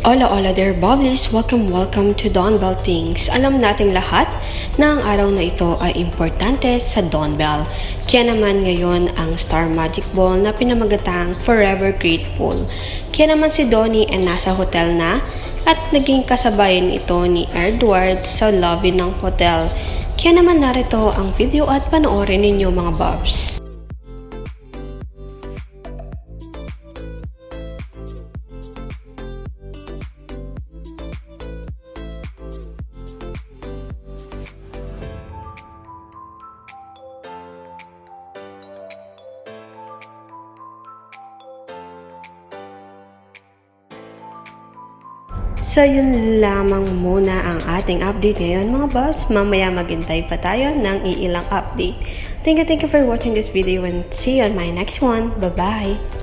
Hola, hola there, Bobblies! Welcome, welcome to Dawn Bell Things. Alam nating lahat na ang araw na ito ay importante sa Dawn Bell. Kaya naman ngayon ang Star Magic Ball na pinamagatang Forever Grateful. Kaya naman si Donnie ay nasa hotel na at naging kasabayan ito ni Edward sa lobby ng hotel. Kaya naman narito ang video at panoorin ninyo mga Bobs. So yun lamang muna ang ating update ngayon mga boss. Mamaya maghintay pa tayo ng iilang update. Thank you, thank you for watching this video and see you on my next one. Bye-bye!